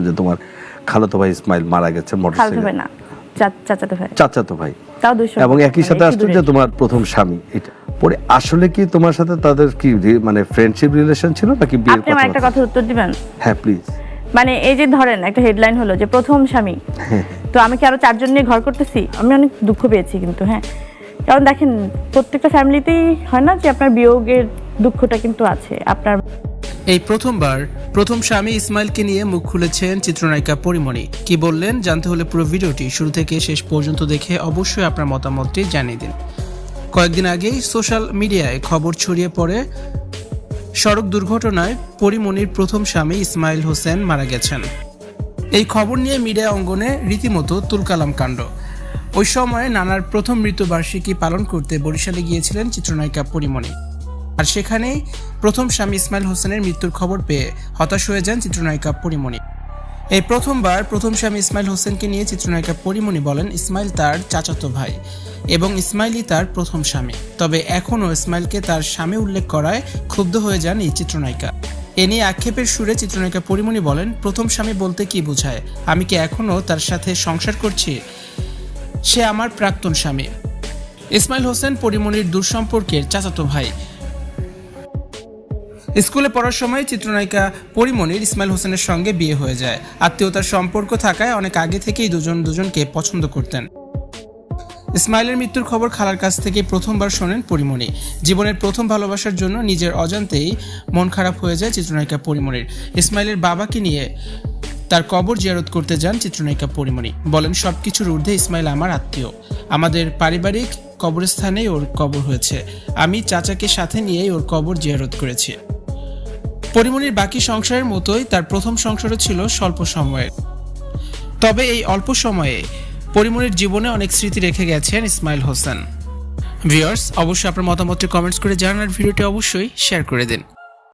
যে তোমার খালাতো ভাই ইসমাইল মারা গেছে মোটরসাইকেল। ভাই না চা- চাচাতো ভাই। চাচাতো ভাই। এবং একই সাথে আসতো যে তোমার প্রথম স্বামী এটা। পরে আসলে কি তোমার সাথে তাদের কি মানে ফ্রেন্ডশিপ রিলেশন ছিল নাকি বিয়ের আপনি একটা কথা উত্তর দিবেন? হ্যাঁ প্লিজ মানে এই যে ধরেন একটা হেডলাইন হলো যে প্রথম স্বামী। হ্যাঁ। তো আমি কি আরও চারজন নিয়ে ঘর করতেছি? আমি অনেক দুঃখ পেয়েছি কিন্তু হ্যাঁ। কারণ দেখেন প্রত্যেকটা ফ্যামিলিতেই হয় না যে আপনার বিয়োগের দুঃখটা কিন্তু আছে আপনার এই প্রথমবার প্রথম স্বামী ইসমাইলকে নিয়ে মুখ খুলেছেন চিত্রনায়িকা পরিমণি। কি বললেন? জানতে হলে পুরো ভিডিওটি শুরু থেকে শেষ পর্যন্ত দেখে অবশ্যই আপনার মতামতটি জানিয়ে দিন। কয়েকদিন আগেই সোশ্যাল মিডিয়ায় খবর ছড়িয়ে পড়ে, সড়ক দুর্ঘটনায় পরিমণির প্রথম স্বামী ইসমাইল হোসেন মারা গেছেন। এই খবর নিয়ে মিডিয়া অঙ্গনে রীতিমতো তুলকালাম কাণ্ড। ওই সময় নানার প্রথম মৃত্যুবার্ষিকী পালন করতে বরিশালে গিয়েছিলেন চিত্রনায়িকা পরিমণি। আর সেখানেই প্রথম স্বামী ইসমাইল হোসেনের মৃত্যুর খবর পেয়ে হতাশ হয়ে যান চিত্রনায়িকা পরিমণি। এই প্রথমবার প্রথম স্বামী ইসমাইল হোসেনকে নিয়ে চিত্রনায়িকা পরিমণি বলেন, ইসমাইল তার চাচাতো ভাই এবং ইসমাইলই তার প্রথম স্বামী। তবে এখনও ইসমাইলকে তার স্বামী উল্লেখ করায় ক্ষুব্ধ হয়ে যান এই চিত্রনায়িকা। এ নিয়ে আক্ষেপের সুরে চিত্রনায়িকা পরিমণি বলেন, প্রথম স্বামী বলতে কি বোঝায়? আমি কি এখনও তার সাথে সংসার করছি? সে আমার প্রাক্তন স্বামী। ইসমাইল হোসেন পরিমণির দূরসম্পর্কের চাচাতো ভাই। স্কুলে পড়ার সময় চিত্রনায়িকা পরিমণির ইসমাইল হোসেনের সঙ্গে বিয়ে হয়ে যায়। আত্মীয়তার সম্পর্ক থাকায় অনেক আগে থেকেই দুজন দুজনকে পছন্দ করতেন। ইসমাইলের মৃত্যুর খবর খালার কাছ থেকে প্রথমবার শোনেন পরিমণি জীবনের প্রথম ভালোবাসার জন্য নিজের অজান্তেই মন খারাপ হয়ে যায় চিত্রনায়িকা পরিমণির ইসমাইলের বাবাকে নিয়ে তার কবর জিয়ারত করতে যান চিত্রনায়িকা পরিমণি বলেন সব কিছুর ঊর্ধ্বে ইসমাইল আমার আত্মীয়। আমাদের পারিবারিক কবরস্থানেই ওর কবর হয়েছে। আমি চাচাকে সাথে নিয়েই ওর কবর জিয়ারত করেছি। পরিমণির বাকি সংসারের মতোই তার প্রথম সংসারও ছিল স্বল্প সময়ের। তবে এই অল্প সময়ে পরিমণির জীবনে অনেক স্মৃতি রেখে গেছেন ইসমাইল হোসেন। ভিউয়ার্স, অবশ্যই আপনার মতামতটি কমেন্টস করে জানান আর ভিডিওটি অবশ্যই শেয়ার করে দিন।